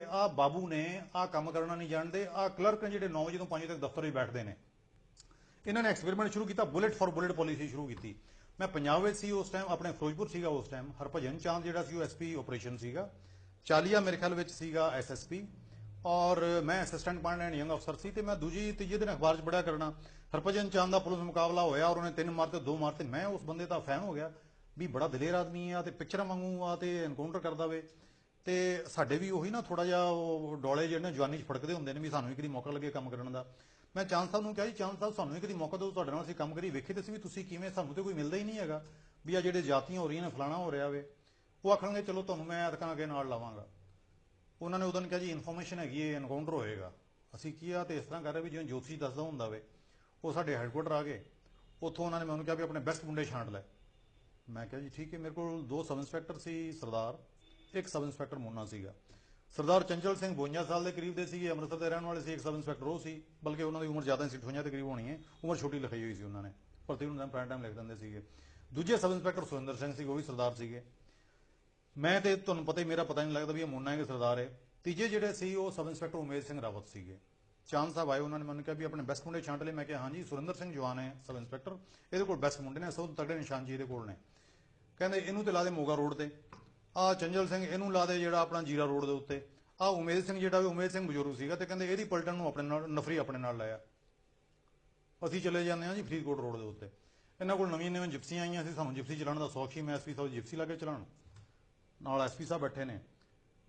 ਆ ਬਾਬੂ ਨੇ ਆ ਕੰਮ ਕਰਨਾ ਨਹੀਂ ਜਾਣਦੇ, ਆ ਕਲਰਕ ਨੇ ਜਿਹੜੇ 9 ਵਜੇ ਤੋਂ 5 ਵਜੇ ਤੱਕ ਦਫ਼ਤਰ ਵਿੱਚ ਬੈਠਦੇ ਨੇ। ਇਹਨਾਂ ਨੇ ਐਕਸਪੈਰੀਮੈਂਟ ਸ਼ੁਰੂ ਕੀਤਾ ਬੁਲੇਟ ਫॉर ਬੁਲੇਟ ਪਾਲਿਸੀ ਸ਼ੁਰੂ ਕੀਤੀ। ਮੈਂ ਪੰਜਾਬ ਵਿੱਚ ਸੀ ਉਸ ਟਾਈਮ ਆਪਣੇ ਫਿਰੋਜ਼ਪੁਰ ਸੀਗਾ ਉਸ ਟਾਈਮ ਹਰਭਜਨ ਚਾਂਦ ਜਿਹੜਾ ਸੀ ਉਹ ਐਸਪੀ ਆਪਰੇਸ਼ਨ ਸੀਗਾ। ਚਾਲੀਆ ਮੇਰੇ ਖਿਆਲ ਵਿੱਚ ਸੀਗਾ ਐਸਐਸਪੀ ਔਰ ਮੈਂ ਅਸਿਸਟੈਂਟ ਕਮਾਂਡੈਂਟ ਐਂਡ ਯੰਗ ਅਫਸਰ ਸੀ ਤੇ ਮੈਂ ਦੂਜੀ, ਤੀਜੇ ਦਿਨ ਅਖਬਾਰ 'ਚ ਪੜਿਆ ਕਰਨਾ। ਹਰਭਜਨ ਚਾਂਦ ਦਾ ਪੁਲਿਸ ਮੁਕਾਬਲਾ ਹੋਇਆ ਔਰ ਉਹਨੇ ਤਿੰਨ ਮਾਰਤੇ ਦੋ ਮਾਰਤੇ ਮੈਂ ਉਸ ਬੰਦੇ ਦਾ ਫੈਨ ਹੋ ਗਿਆ ਵੀ ਬੜਾ ਦਲੇਰ ਆਦਮੀ ਆ ਤੇ ਪਿਕਚਰਾਂ ਵਾਂਗੂ ਆ ਤੇ ਐਨਕਾਊਂਟਰ ਕਰਦਾ ਵੇ। ਤੇ ਸਾਡੇ ਵੀ ਉਹੀ ਨਾ ਥੋੜਾ ਜਿਹਾ ਉਹ ਡੋਲੇ ਜਿਹੜੇ ਨੇ ਜਵਾਨੀ 'ਚ ਫੜਕਦੇ ਹੁੰਦੇ ਨੇ ਵੀ ਸਾਨੂੰ ਵੀ ਕਦੀ ਮੌਕਾ ਲੱਗੇ ਕੰਮ ਕਰਨ ਦਾ। ਮੈਂ ਚਾਂਦ ਸਾਹਿਬ ਨੂੰ ਕਿਹਾ ਜੀ, ਚਾਂਦ ਸਾਹਿਬ ਸਾਨੂੰ ਵੀ ਕਦੀ ਮੌਕਾ ਦਿਓ, ਤੁਹਾਡੇ ਨਾਲ ਅਸੀਂ ਕੰਮ ਕਰੀ ਵੇਖੇ ਤੇ ਸੀ ਵੀ ਤੁਸੀਂ ਕਿਵੇਂ, ਸਾਨੂੰ ਤੇ ਕੋਈ ਮਿਲਦਾ ਹੀ ਨਹੀਂ ਹੈਗਾ ਵੀ ਆ ਜਿਹੜੇ ਜਾਤੀਆਂ ਹੋ ਰਹੀਆਂ ਨੇ, ਫਲਾਣਾ ਹੋ ਰਿਹਾ ਵੇ। ਉਹ ਆਖਣਗੇ, ਚਲੋ ਤੁਹਾਨੂੰ ਮੈਂ ਅਦਕਾਂ ਅੱਗੇ ਨਾਲ ਲਾਵਾਂਗਾ। ਉਹਨਾਂ ਨੇ ਉਦੋਂ ਕਿਹਾ ਜੀ ਇਨਫੋਰਮੇਸ਼ਨ ਹੈਗੀ ਹੈ ਐਨਕਾਊਂਟਰ ਹੋਏਗਾ। ਅਸੀਂ ਕੀ ਆ, ਤੇ ਇਸ ਤਰ੍ਹਾਂ ਕਰ ਰਹੇ ਵੀ ਜਿਵੇਂ ਜੋਤਸ਼ੀ ਦੱਸਦਾ ਹੁੰਦਾ ਵੇ। ਉਹ ਸਾਡੇ ਹੈੱਡਕੁਆਟਰ ਆ ਗਏ। ਉੱਥੋਂ ਉਹਨਾਂ ਨੇ ਮੈਨੂੰ ਕਿਹਾ ਵੀ ਆਪਣੇ ਬੈਸਟ ਮੁੰਡੇ ਛਾਂਟ ਲੈ। ਮੈਂ ਕਿਹਾ ਜੀ, ਠੀਕ ਹੈ ਮੇਰੇ ਕੋਲ ਦੋ ਸਬ ਇੰਸਪੈਕਟਰ ਸੀ, ਸਰਦਾਰ। ਇੱਕ ਸਬ ਇੰਸਪੈਕਟਰ ਮੋਨਾ ਸੀਗਾ। ਸਰਦਾਰ ਚੰਚਲ ਸਿੰਘ 52 ਸਾਲ ਦੇ ਕਰੀਬ ਦੇ ਸੀਗੇ, ਅੰਮ੍ਰਿਤਸਰ ਦੇ ਰਹਿਣ ਵਾਲੇ ਸੀ, ਇੱਕ ਸਬ ਇੰਸਪੈਕਟਰ ਉਹ ਸੀ, ਬਲਕਿ ਉਹਨਾਂ ਦੀ ਉਮਰ ਜ਼ਿਆਦਾ ਸੀ 58 ਦੇ ਕਰੀਬ ਹੋਣੀ ਹੈ, ਉਮਰ ਛੋਟੀ ਲਿਖਾਈ ਹੋਈ ਸੀ ਉਹਨਾਂ ਨੇ, ਭਰਤੀ ਨੂੰ ਤਾਂ ਪ੍ਰਾਈਮ ਟਾਈਮ ਲਿਖ ਦਿੰਦੇ ਸੀਗੇ। ਦੂਜੇ ਸਬ ਇੰਸਪੈਕਟਰ ਸੁਰਿੰਦਰ ਸਿੰਘ ਸੀ ਉਹ ਵੀ ਸਰਦਾਰ ਸੀਗੇ। ਮੈਂ ਤੇ ਤੁਹਾਨੂੰ ਪਤਾ ਹੀ, ਮੇਰਾ ਪਤਾ ਨਹੀਂ ਲੱਗਦਾ ਵੀ ਇਹ ਮੋਨਾ ਹੈ ਕਿ ਸਰਦਾਰ ਹੈ। ਤੀਜੇ ਜਿਹੜੇ ਸੀ, ਉਹ ਸਬ ਇੰਸਪੈਕਟਰ ਉਮੇਸ਼ ਸਿੰਘ ਰਾਵਤ ਸੀਗੇ। ਚਾਂਦ ਸਾਹਿਬ ਆਏ, ਉਹਨਾਂ ਨੇ ਮੈਨੂੰ ਕਿਹਾ ਵੀ ਆਪਣੇ ਬੈਸਟ ਮੁੰਡੇ ਛਾਂਟ ਲਏ। ਮੈਂ ਕਿਹਾ, ਹਾਂਜੀ, ਸੁਰਿੰਦਰ ਸਿੰਘ ਜਵਾਨ ਹੈ, ਸਬ ਇੰਸਪੈਕਟਰ। ਇਹਦੇ ਕੋਲ ਬੈਸਟ ਮੁੰਡੇ ਨੇ ਸਭ ਤੋਂ ਤਗੜੇ ਨਿਸ਼ਾਨ ਜੀ ਇਹਦੇ ਕੋਲ ਨੇ। ਕਹਿੰਦੇ, ਇਹਨੂੰ ਤੇ ਲਾ ਦੇ ਮੋਗਾ ਰੋਡ ਤੇ। ਆ ਚੰਜਲ ਸਿੰਘ, ਇਹਨੂੰ ਲਾ ਦੇ ਜਿਹੜਾ ਆਪਣਾ ਜੀਰਾ ਰੋਡ ਦੇ ਉੱਤੇ। ਆ ਉਮੇਸ਼ ਸਿੰਘ ਜਿਹੜਾ ਵੀ ਉਮੇਸ਼ ਸਿੰਘ ਬਜ਼ੁਰਗ ਸੀਗਾ ਤੇ ਕਹਿੰਦੇ ਇਹਦੀ ਪਲਟਨ ਨੂੰ ਆਪਣੇ ਨਾਲ, ਨਫਰੀ ਆਪਣੇ ਨਾਲ ਲਾਇਆ। ਅਸੀਂ ਚਲੇ ਜਾਂਦੇ ਹਾਂ ਜੀ ਫਰੀਦਕੋਟ ਰੋਡ ਦੇ ਉੱਤੇ। ਇਹਨਾਂ ਕੋਲ ਨਵੀਆਂ ਨਵੀਆਂ ਜਿਪਸੀਆਂ ਆਈਆਂ ਸੀ, ਸਾਨੂੰ ਜਿਪਸੀ ਚਲਾਉਣ ਦਾ ਸੌਖ ਸੀ। ਮੈਂ ਐਸਪੀ ਸਾਹਿਬ ਜਿਪਸੀ ਲਾ ਕੇ ਚਲਾਉਣ। ਨਾਲ ਐਸਪੀ ਸਾਹਿਬ ਬੈਠੇ ਨੇ।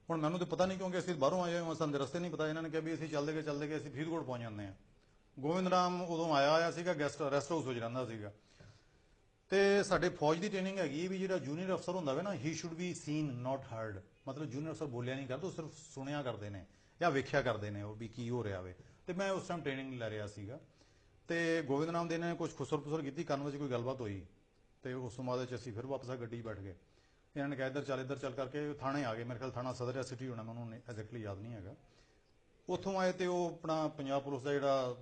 ਹੁਣ ਮੈਨੂੰ ਤਾਂ ਪਤਾ ਨਹੀਂ ਕਿਉਂਕਿ ਅਸੀਂ ਬਾਹਰੋਂ ਆਏ ਹਾਂ, ਸਾਨੂੰ ਰਸਤੇ ਨਹੀਂ ਪਤਾ। ਇਹਨਾਂ ਨੇ ਕਿਹਾ ਵੀ ਅਸੀਂ ਚੱਲਦੇ ਗਏ ਚੱਲਦੇ ਗਏ, ਅਸੀਂ ਫਰੀਦਕੋਟ ਪਹੁੰਚ ਜਾਂਦੇ ਹਾਂ। ਗੋਬਿੰਦ ਰਾਮ ਉਦੋਂ ਆਇਆ ਆਇਆ ਸੀਗਾ ਗੈਸਟ ਰੈਸਟ ਹਾਊਸ ਵਿੱਚ ਰਹਿੰਦਾ ਸੀਗਾ। ਤੇ ਸਾਡੇ ਫੌਜ ਦੀ ਟ੍ਰੇਨਿੰਗ ਹੈਗੀ ਵੀ ਜਿਹੜਾ ਜੂਨੀਅਰ ਅਫਸਰ ਹੁੰਦਾ ਵੇ ਨਾ he should be seen not heard ਮਤਲਬ ਜੂਨੀਅਰ ਅਫਸਰ ਬੋਲਿਆ ਨਹੀਂ ਕਰਦਾ, ਉਹ ਸਿਰਫ ਸੁਣਿਆ ਕਰਦੇ ਨੇ ਜਾਂ ਵੇਖਿਆ ਕਰਦੇ ਨੇ ਉਹ ਵੀ ਕੀ ਹੋ ਰਿਹਾ ਵੇ। ਤੇ ਮੈਂ ਉਸ ਟਾਈਮ ਟ੍ਰੇਨਿੰਗ ਲੈ ਰਿਹਾ ਸੀਗਾ। ਤੇ ਗੋਬਿੰਦ ਨਾਮ ਦੇ ਨੇ ਕੁਝ ਖੁਸਰ ਪੁਸਰ ਕੀਤੀ, ਕੰਨ ਵਿੱਚ ਕੋਈ ਗੱਲਬਾਤ ਹੋਈ। ਤੇ ਉਸ ਤੋਂ ਬਾਅਦ ਵਿੱਚ ਅਸੀਂ ਫਿਰ ਵਾਪਸ ਆ ਗੱਡੀ 'ਚ ਬੈਠ ਗਏ। ਇਹਨਾਂ ਨੇ ਕਿਹਾ, ਇੱਧਰ ਚੱਲ ਇੱਧਰ ਚੱਲ ਕਰਕੇ ਥਾਣੇ ਆ ਗਏ। ਮੇਰੇ ਖਿਆਲ ਥਾਣਾ ਸਦਰ ਜਾਂ ਸਿਟੀ ਹੋਣਾ, ਮੈਨੂੰ ਐਗਜ਼ੈਕਟਲੀ ਯਾਦ ਨਹੀਂ ਹੈਗਾ। ਉੱਥੋਂ ਆਏ ਤੇ ਉਹ ਆਪਣਾ ਪੰਜਾਬ ਪੁਲਿਸ ਦਾ ਜਿਹੜਾ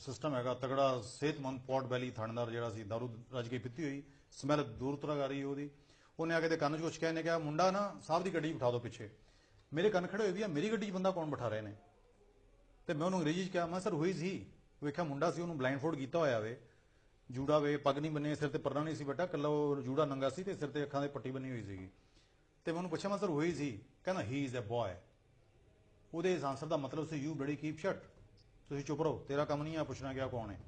ਸਿਸਟਮ ਹੈਗਾ ਤਗੜਾ ਸਿਹਤਮੰਦ ਪੌਟ ਬੈਲੀ ਥਾਣੇਦਾਰ ਜਿਹੜਾ ਸੀ, ਦਾਰੂ ਰਜ ਕੇ ਪੀਤੀ ਹੋਈ ਸਮੈਲ ਦੂਰ ਤਰ੍ਹਾਂ ਆ ਰਹੀ ਉਹਦੀ। ਉਹਨੇ ਆ ਕੇ ਤੇ ਕੰਨ 'ਚ ਕੁਛ ਕਹਿੰਨੇ ਕਿਹਾ, ਮੁੰਡਾ ਨਾ ਸਾਹਿਬ ਦੀ ਗੱਡੀ 'ਚ ਬਿਠਾ ਦਿਓ ਪਿੱਛੇ। ਮੇਰੇ ਕੰਨ ਖੜੇ ਹੋਏ ਵੀ ਆ, ਮੇਰੀ ਗੱਡੀ 'ਚ ਬੰਦਾ ਕੌਣ ਬਿਠਾ ਰਹੇ ਨੇ ਤੇ ਮੈਂ ਉਹਨੂੰ ਅੰਗਰੇਜ਼ੀ 'ਚ ਕਿਹਾ, ਮੈਂ ਸਰ, ਹੋਈ ਸੀ? ਵੇਖਿਆ ਮੁੰਡਾ ਸੀ, ਉਹਨੂੰ ਬਲਾਈਂਡ ਫੋਲਡ ਕੀਤਾ ਹੋਇਆ ਵੇ। ਜੂੜਾ ਵੇ, ਪੱਗ ਨਹੀਂ ਬੰਨੇ, ਸਿਰ ਤੇ ਪਰਨਾ ਨਹੀਂ ਸੀ ਬੱਟਾ ਕੱਲਾ ਉਹ ਜੂੜਾ ਨੰਗਾ ਸੀ ਤੇ ਸਿਰ ਤੇ ਅੱਖਾਂ ਦੇ ਪੱਟੀ ਬੰਨੀ ਹੋਈ ਸੀਗੀ। ਤੇ ਮੈਂ ਉਹਨੂੰ ਪੁੱਛਿਆ, ਮੈਂ ਸਰ, ਹੋਈ ਸੀ? ਕਹਿੰਦਾ ਹੀ ਇਜ਼ ਅ ਬॉय ਉਹਦੇ ਇਸ ਆਨਸਰ ਦਾ ਮਤਲਬ ਸੀ ਯੂ ਬੜੀ ਕੀਪ ਸ਼ਟ ਤੁਸੀਂ ਚੁੱਪ ਰਹੋ, ਤੇਰਾ ਕੰਮ ਨਹੀਂ ਆ, ਪੁੱਛਣਾ ਗਿਆ ਕੌਣ ਹੈ।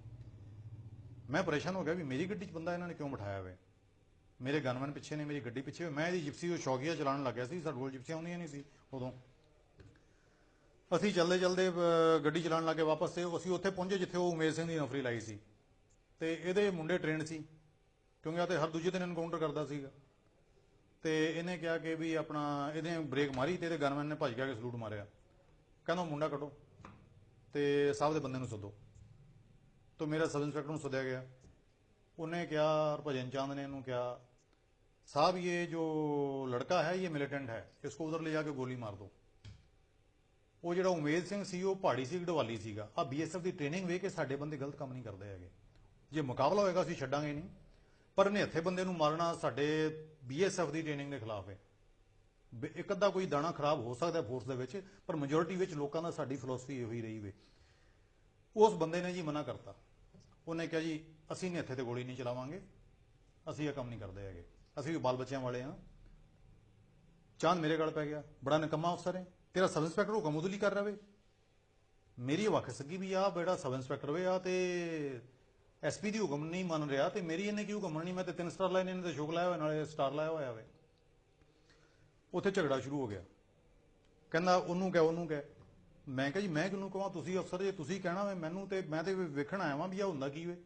ਮੈਂ ਪਰੇਸ਼ਾਨ ਹੋ ਗਿਆ ਵੀ ਮੇਰੀ ਗੱਡੀ 'ਚ ਬੰਦਾ ਇਹਨਾਂ ਨੇ ਕਿਉਂ ਬਿਠਾਇਆ ਹੋਵੇ ਮੇਰੇ ਗਨਮੈਨ ਪਿੱਛੇ ਨੇ, ਮੇਰੀ ਗੱਡੀ ਪਿੱਛੇ ਮੈਂ ਇਹਦੀ ਜਿਪਸੀ ਉਹ ਸ਼ੌਕੀਆ ਚਲਾਉਣ ਲੱਗਿਆ ਸੀ, ਸਾਡੇ ਕੋਲ ਜਿਪਸੀਆਂ ਆਉਂਦੀਆਂ ਨਹੀਂ ਸੀ ਉਦੋਂ। ਅਸੀਂ ਚੱਲਦੇ ਚੱਲਦੇ ਗੱਡੀ ਚਲਾਉਣ ਲੱਗੇ ਵਾਪਸ ਤੇ ਅਸੀਂ ਉੱਥੇ ਪਹੁੰਚੇ ਜਿੱਥੇ ਉਹ ਉਮੇਸ਼ ਸਿੰਘ ਦੀ ਨੌਕਰੀ ਲਾਈ ਸੀ। ਤੇ ਇਹਦੇ ਮੁੰਡੇ ਟ੍ਰੇਨ ਸੀ, ਕਿਉਂਕਿ ਆ ਤੇ ਹਰ ਦੂਜੇ ਦਿਨ ਐਨਕਾਊਂਟਰ ਕਰਦਾ ਸੀਗਾ। ਤੇ ਇਹਨੇ ਕਿਹਾ ਕਿ ਵੀ ਆਪਣਾ, ਇਹਨੇ ਬ੍ਰੇਕ ਮਾਰੀ ਤੇ ਇਹਦੇ ਗਨਮੈਨ ਨੇ ਭੱਜ ਗਿਆ ਕਿ ਸਲੂਟ ਮਾਰਿਆ। ਕਹਿੰਦਾ ਉਹ ਮੁੰਡਾ ਕੱਢੋ। ਤੇ ਸਾਹਿਬ ਦੇ ਬੰਦੇ ਨੂੰ ਸੱਦੋ तो मेरा सब इंस्पेक्टर ਨੂੰ ਸੱਦਿਆ ਗਿਆ ਉਹਨੇ ਕਿਹਾ ਭਜਨ ਚੰਦ ਨੇ ਇਹਨੂੰ ਕਿਹਾ साहब ये जो लड़का है ये मिलिटेंट है इसको उधर ले जाके गोली मार दो ਉਹ ਜਿਹੜਾ ਉਮੇਦ ਸਿੰਘ ਸੀ ਉਹ ਪਹਾੜੀ ਸੀ ਗੜਵਾਲੀ ਸੀਗਾ ਆ ਬੀਐਸਐਫ ਦੀ ਟ੍ਰੇਨਿੰਗ ਵੇਖ ਕੇ ਸਾਡੇ ਬੰਦੇ ਗਲਤ ਕੰਮ ਨਹੀਂ ਕਰਦੇ ਹੈਗੇ ਜੇ ਮੁਕਾਬਲਾ ਹੋਏਗਾ ਅਸੀਂ ਛੱਡਾਂਗੇ ਨਹੀਂ ਪਰ ਨਿਹੱਥੇ ਬੰਦੇ ਨੂੰ ਮਾਰਨਾ ਸਾਡੇ ਬੀਐਸਐਫ ਦੀ ਟ੍ਰੇਨਿੰਗ ਦੇ ਖਿਲਾਫ ਹੈ ਬ- ਇੱਕ ਅੱਧਾ ਕੋਈ ਦਾਣਾ ਖਰਾਬ ਹੋ ਸਕਦਾ ਫੋਰਸ ਦੇ ਵਿੱਚ, ਪਰ ਮੈਜੋਰਿਟੀ ਵਿੱਚ ਲੋਕਾਂ ਦਾ ਸਾਡੀ ਫਿਲਾਸਫੀ ਇਹੋ ਹੀ ਰਹੀ ਵੇ। ਉਸ ਬੰਦੇ ਨੇ ਜੀ ਮਨਾ ਕਰਤਾ। ਉਹਨੇ ਕਿਹਾ ਜੀ, ਅਸੀਂ ਨਹੀਂ ਇੱਥੇ ਤੇ ਗੋਲੀ ਨਹੀਂ ਚਲਾਵਾਂਗੇ। ਅਸੀਂ ਇਹ ਕੰਮ ਨਹੀਂ ਕਰਦੇ ਹੈਗੇ। ਅਸੀਂ ਵੀ ਬਾਲ ਬੱਚਿਆਂ ਵਾਲੇ ਹਾਂ। ਚਾਂਦ ਮੇਰੇ ਗਲ ਪੈ ਗਿਆ। ਬੜਾ ਨਿਕੰਮਾ ਅਫਸਰ ਹੈ। ਤੇਰਾ ਸਬ ਇੰਸਪੈਕਟਰ ਹੁਕਮ ਉਹਦੇ ਲਈ ਕਰ ਰਿਹਾ ਵੇ ਮੇਰੀ ਵਖ ਸਕੀ ਵੀ ਆ ਬੜਾ ਸਬ ਇੰਸਪੈਕਟਰ ਵੇ ਆ, ਤੇ ਐਸਪੀ ਦੀ ਹੁਕਮ ਨਹੀਂ ਮੰਨ ਰਿਹਾ, ਤੇ ਮੇਰੀ ਇਹਨੇ ਕੀ ਹੁਕਮ ਨਹੀਂ ਮੈਂ ਤੇ ਤਿੰਨ ਸਟਾਰ ਲਾਇਆ ਇਹਨੇ ਤੇ ਸ਼ੋਕ ਲਾਇਆ ਹੋਇਆ, ਨਾਲੇ ਸਟਾਰ ਲਾਇਆ ਹੋਇਆ ਵੇ। ਉੱਥੇ ਝਗੜਾ ਸ਼ੁਰੂ ਹੋ ਗਿਆ। ਕਹਿੰਦਾ ਉਹਨੂੰ ਕਹਿ ਉਹਨੂੰ ਕਹਿ। ਮੈਂ ਕਿਹਾ ਜੀ, ਮੈਂ ਕਿਹਨੂੰ ਕਹਾਂ? ਤੁਸੀਂ ਅਫਸਰ ਜੇ ਤੁਸੀਂ ਕਹਿਣਾ ਵੇ, ਮੈਨੂੰ ਤੇ, ਮੈਂ ਤੇ ਵੇਖਣ ਆਇਆ ਵਾਂ ਵੀ ਆ ਹੁੰਦਾ ਕੀ ਵੇ।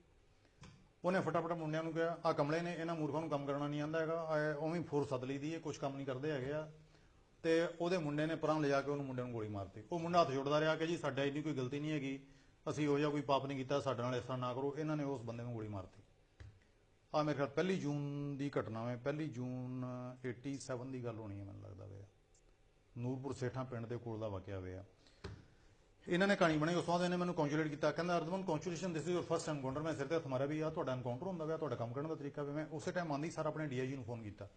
ਉਹਨੇ ਫਟਾਫਟ ਮੁੰਡਿਆਂ ਨੂੰ ਕਿਹਾ ਆ ਕਮਲੇ ਨੇ, ਇਹਨਾਂ ਮੂਰਖਾਂ ਨੂੰ ਕੰਮ ਕਰਨਾ ਨਹੀਂ ਆਂਦਾ ਹੈਗਾ। ਆਹ ਉਵੇਂ ਫੋਰਸ ਸੱਦ ਲਈ ਦੀ ਇਹ ਕੁਝ ਕੰਮ ਨਹੀਂ ਕਰਦੇ ਹੈਗੇ ਆ। ਤੇ ਉਹਦੇ ਮੁੰਡੇ ਨੇ ਪਰਾਂ ਲਿਜਾ ਕੇ ਉਹਨੂੰ ਮੁੰਡੇ ਨੂੰ ਗੋਲੀ ਮਾਰਤੀ। ਉਹ ਮੁੰਡਾ ਹੱਥ ਜੋੜਦਾ ਰਿਹਾ ਕਿ ਜੀ, ਸਾਡਾ ਇੰਨੀ ਕੋਈ ਗਲਤੀ ਨਹੀਂ ਹੈਗੀ। ਅਸੀਂ ਉਹ ਜਿਹਾ ਕੋਈ ਪਾਪ ਨਹੀਂ ਕੀਤਾ, ਸਾਡੇ ਨਾਲ ਇਸ ਤਰ੍ਹਾਂ ਨਾ ਕਰੋ। ਇਹਨਾਂ ਨੇ ਉਸ ਬੰਦੇ ਨੂੰ ਗੋਲੀ ਮਾਰਤੀ। ਆ ਮੇਰੇ ਖਿਆਲ ਪਹਿਲੀ ਜੂਨ ਦੀ ਘਟਨਾ ਹੈ ਪਹਿਲੀ ਜੂਨ 87 ਦੀ ਗੱਲ ਹੋਣੀ ਹੈ ਮੈਨੂੰ ਲੱਗਦਾ ਵੇ। ਨੂਰਪੁਰ ਸੇਠਾਂ ਪਿੰਡ ਦੇ ਕੋਲ ਦਾ ਵਾਕਿਆ ਹੋਇਆ ਇਹਨਾਂ ਨੇ ਕਹਾਣੀ ਬਣਾਈ, ਉਸ ਤੋਂ ਬਾਅਦ ਇਹਨੇ ਮੈਨੂੰ ਕੌਂਜੂਲੇਟ ਕੀਤਾ। ਕਹਿੰਦਾ Ardaman congratulations this is your first encounter ਮੈਂ ਸਿਰ ਤੇ ਹੱਥ ਮਾਰਿਆ ਵੀ ਆ ਤੁਹਾਡਾ ਐਨਕਾਊਂਟਰ ਹੁੰਦਾ ਵਾ, ਤੁਹਾਡਾ ਕੰਮ ਕਰਨ ਦਾ ਤਰੀਕਾ ਵੀ। ਮੈਂ ਉਸੇ ਟਾਈਮ ਆਂਦੀ ਸਾਰਾ ਆਪਣੇ ਡੀਆਈਜੀ ਨੂੰ ਫੋਨ ਕੀਤਾ।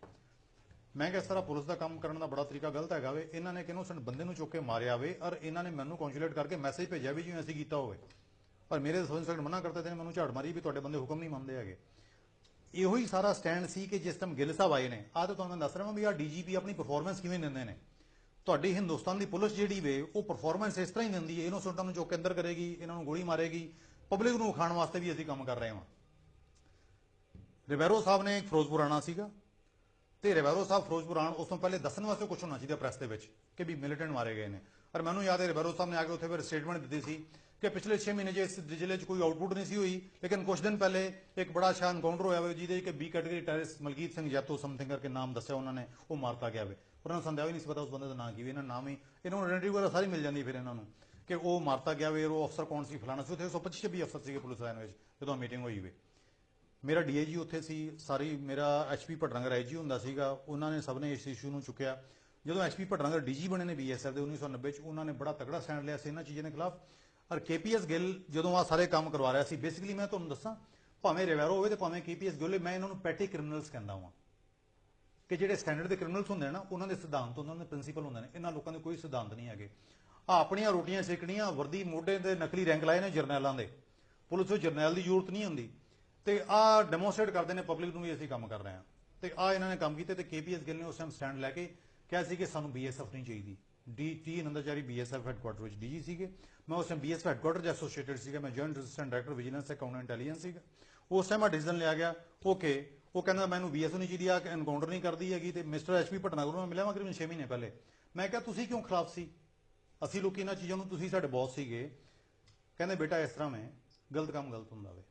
ਮੈਂ ਕਿਹਾ, ਸਾਰਾ ਪੁਲਿਸ ਦਾ ਕੰਮ ਕਰਨ ਦਾ ਬੜਾ ਤਰੀਕਾ ਗਲਤ ਹੈਗਾ ਵੇ। ਇਹਨਾਂ ਨੇ ਕਿਹਨੂੰ ਸਨ ਬੰਦੇ ਨੂੰ ਚੁੱਕ ਕੇ ਮਾਰਿਆ ਵੇ, ਔਰ ਇਹਨਾਂ ਨੇ ਮੈਨੂੰ ਕੌਂਸੂਲੇਟ ਕਰਕੇ ਮੈਸੇਜ ਭੇਜਿਆ ਵੀ ਜਿਵੇਂ ਅਸੀਂ ਕੀਤਾ ਹੋਵੇ। ਪਰ ਮੇਰੇ ਸਬ ਇੰਸਪੈਕਟਰ ਮਨਾ ਕਰਦੇ ਤੇ ਮੈਨੂੰ ਝਾੜ ਮਾਰੀ ਵੀ ਤੁਹਾਡੇ ਬੰਦੇ ਹੁਕਮ ਨਹੀਂ ਮੰਨਦੇ ਹੈਗੇ। ਇਹੋ ਹੀ ਸਾਰਾ ਸਟੈਂਡ ਸੀ ਕਿ ਜਿਸ ਟਾਈਮ ਗਿੱਲ ਸਾਹਿਬ ਆਏ ਨੇ, ਆਹ ਤਾਂ ਤੁਹਾਨੂੰ ਮੈਂ ਦੱਸ ਰਿਹਾ ਹਾਂ ਵੀ ਆ ਡੀਜੀਪੀ ਆਪਣੀ ਪਰਫਾਰਮੈਂਸ ਕਿਵੇਂ ਦਿੰਦੇ ਨੇ। ਤੁਹਾਡੀ ਹਿੰਦੁਸਤਾਨ ਦੀ ਪੁਲਿਸ ਜਿਹੜੀ ਵੇ, ਉਹ ਪਰਫਾਰਮੈਂਸ ਇਸ ਤਰ੍ਹਾਂ ਹੀ ਦਿੰਦੀ ਹੈ ਇਨੋਸੈਂਟਾਂ ਨੂੰ ਚੁੱਕ ਕੇ ਅੰਦਰ ਕਰੇਗੀ, ਇਹਨਾਂ ਨੂੰ ਗੋਲੀ ਮਾਰੇਗੀ ਪਬਲਿਕ ਨੂੰ ਉਖਾਣ ਵਾਸਤੇ ਵੀ ਅਸੀਂ ਕੰਮ ਕਰ ਰਹੇ ਹਾਂ ਰਿਬੈਰੋ ਸਾਹਿਬ ਨੇ ਇੱਕ ਫਿਰੋਜ਼ਪੁਰ ਆਣਾ ਸੀਗਾ ਤੇ ਰਿਵੈਰੋ ਸਾਹਿਬ ਫਿਰੋਜ਼ਪੁਰ ਆਣ ਉਸ ਤੋਂ ਪਹਿਲੇ ਦੱਸਣ ਵਾਸਤੇ ਕੁਝ ਹੋਣਾ ਚਾਹੀਦਾ ਪ੍ਰੈਸ ਦੇ ਵਿੱਚ ਕਿ ਵੀ ਮਿਲੀਟੈਂਟ ਮਾਰੇ ਗਏ ਨੇ। ਪਰ ਮੈਨੂੰ ਯਾਦ ਹੈ ਰਿਵੈਰੋ ਸਾਹਿਬ ਨੇ ਆ ਕੇ ਉੱਥੇ ਫਿਰ ਸਟੇਟਮੈਂਟ ਦਿੱਤੀ ਸੀ ਕਿ ਪਿਛਲੇ 6 ਮਹੀਨੇ 'ਚ ਇਸ ਜ਼ਿਲ੍ਹੇ 'ਚ ਕੋਈ ਆਊਟਪੁੱਟ ਨਹੀਂ ਸੀ ਹੋਈ, ਲੇਕਿਨ ਕੁਝ ਦਿਨ ਪਹਿਲੇ ਇੱਕ ਬੜਾ ਸ਼ਾਨ ਐਨਕਾਊਂਟਰ ਹੋਇਆ ਵੇ ਜਿਹਦੇ 'ਚ ਕਿ B category terrorist Malkit Singh Jaito something ਕਰਕੇ ਨਾਮ ਦੱਸਿਆ ਉਹਨਾਂ ਨੇ, ਉਹ ਮਾਰਤਾ ਗਿਆ ਵੇ। ਉਹਨਾਂ ਨੂੰ ਸੰਦੇਹ ਵੀ ਨਹੀਂ ਸੀ ਪਤਾ ਉਸ ਬੰਦੇ ਦਾ ਨਾਂ ਕੀ ਵੀ, ਇਹਨਾਂ ਨਾਮ ਹੀ ਇਹਨਾਂ ਨੂੰ ਆਇਡੈਂਟੀ ਵਗੈਰਾ ਸਾਰੀ ਮਿਲ ਜਾਂਦੀ ਫਿਰ ਇਹਨਾਂ ਨੂੰ ਕਿ ਉਹ ਮਾਰਤਾ ਗਿਆ ਵੇ ਉਹ ਅਫਸਰ ਕੌਣ ਸੀ, ਫਲਾਣਾ ਸੀ, ਉੱਥੇ 125 26 ਅਫਸਰ ਸੀਗੇ ਪੁਲਿਸ ਵਾਲਿਆਂ ਵਿੱਚ ਜਦੋਂ ਮੀਟਿੰਗ ਹੋਈ ਵੇ। ਮੇਰਾ ਡੀਆਈਜੀ ਉੱਥੇ ਸੀ, ਸਾਰੀ ਮੇਰਾ ਐਚਪੀ ਭਟਰੰਗਰ ਆਈਜੀ ਹੁੰਦਾ ਸੀਗਾ, ਉਹਨਾਂ ਨੇ ਸਭ ਨੇ ਇਸ ਇਸ਼ੂ ਨੂੰ ਚੁੱਕਿਆ। ਜਦੋਂ ਐਚਪੀ ਭਟਰੰਗਰ ਡੀਜੀ ਬਣੇ ਨੇ ਬੀਐਸਐਫ ਦੇ 1990 ਚ, ਉਹਨਾਂ ਨੇ ਬੜਾ ਤਕੜਾ ਸਟੈਂਡ ਲਿਆ ਸੀ ਇਹਨਾਂ ਚੀਜ਼ਾਂ ਦੇ ਖਿਲਾਫ। ਔਰ ਕੇਪੀਐਸ ਗਿੱਲ ਜਦੋਂ ਆ ਸਾਰੇ ਕੰਮ ਕਰਵਾ ਰਿਹਾ ਸੀ ਬੇਸਿਕਲੀ ਮੈਂ ਤੁਹਾਨੂੰ ਦੱਸਾਂ, ਭਾਵੇਂ ਰਿਵੈਰੋ ਹੋਵੇ ਤੇ ਭਾਵੇਂ ਕੇਪੀਐਸ ਗਿੱਲ ਮੈਂ ਇਹਨਾਂ ਨੂੰ ਪੈਟੀ ਕ੍ਰਿਮੀਨਲਸ ਕਹਿੰਦਾ ਹਾਂ ਕਿ ਜਿਹੜੇ ਸਟੈਂਡਰਡ ਦੇ ਕ੍ਰਿਮੀਨਲਸ ਹੁੰਦੇ ਨਾ, ਉਹਨਾਂ ਦੇ ਸਿਧਾਂਤ ਉਹਨਾਂ ਦੇ ਪ੍ਰਿੰਸੀਪਲ ਹੁੰਦੇ ਨੇ, ਇਹਨਾਂ ਲੋਕਾਂ ਦੇ ਕੋਈ ਸਿਧਾਂਤ ਨਹੀਂ ਹੈਗੇ। ਆ ਆਪਣੀਆਂ ਰੋਟੀਆਂ ਸੇਕਣੀਆਂ, ਵਰਦੀ ਮੋਢੇ ਤੇ ਨਕਲੀ ਰੈਂਕ ਲਾਏ ਨੇ ਜਰਨੈਲਾਂ ਦੇ। ਪੁਲਿਸ ਨੂੰ ਜਰਨੈਲ ਦੀ ਜ਼ਰੂਰਤ ਨਹੀਂ ਹੁੰਦੀ। ਤੇ ਆ ਡੈਮੋਸਟ੍ਰੇਟ ਕਰਦੇ ਨੇ ਪਬਲਿਕ ਨੂੰ ਵੀ ਅਸੀਂ ਕੰਮ ਕਰ ਰਹੇ ਹਾਂ। ਤੇ ਆ ਇਹਨਾਂ ਨੇ ਕੰਮ ਕੀਤੇ ਤੇ ਕੇਪੀਐਸ ਗਿੱਲ ਨੇ ਉਸ ਟਾਈਮ ਸਟੈਂਡ ਲੈ ਕੇ ਕਿਹਾ ਸੀ ਕਿ ਸਾਨੂੰ ਬੀਐਸਐਫ ਨਹੀਂ ਚਾਹੀਦੀ। D T Nandchari BSF headquarter ਵਿੱਚ ਡੀਜੀ ਸੀਗੇ। ਮੈਂ ਉਸ ਟਾਈਮ ਬੀਐਸਐਫ ਹੈੱਡਕੁਆਟਰ ਦੇ ਐਸੋਸੀਏਟਡ ਸੀਗਾ। ਮੈਂ joint assistant director vigilance account intelligence ਸੀਗਾ। ਉਸ ਟਾਈਮ ਆ ਡਿਸੀਜਨ ਲਿਆ ਗਿਆ ਓਕੇ ਉਹ ਕਹਿੰਦਾ ਮੈਨੂੰ ਬੀਐਸਐਫ ਨਹੀਂ ਚਾਹੀਦੀ, ਆ ਐਨਕਾਊਂਟਰ ਨਹੀਂ ਕਰਦੀ ਹੈਗੀ ਤੇ ਮਿਸਟਰ ਐਚਪੀ ਭਟਨਾਗਰ ਨੂੰ ਮੈਂ ਮਿਲਿਆ ਮੈਂ ਕਰੀਬਨ 6 ਮਹੀਨੇ ਪਹਿਲੇ। ਮੈਂ ਕਿਹਾ, ਤੁਸੀਂ ਕਿਉਂ ਖਿਲਾਫ ਸੀ? ਅਸੀਂ ਲੋਕੀ ਇਹਨਾਂ ਚੀਜ਼ਾਂ ਨੂੰ, ਤੁਸੀਂ ਸਾਡੇ ਬੌਸ ਸੀਗੇ। ਕਹਿੰਦੇ, ਬੇਟਾ, ਇਸ ਤਰ੍ਹਾਂ ਮੈਂ ਗਲਤ ਕੰਮ ਗਲਤ ਹੁੰਦਾ ਵੇ।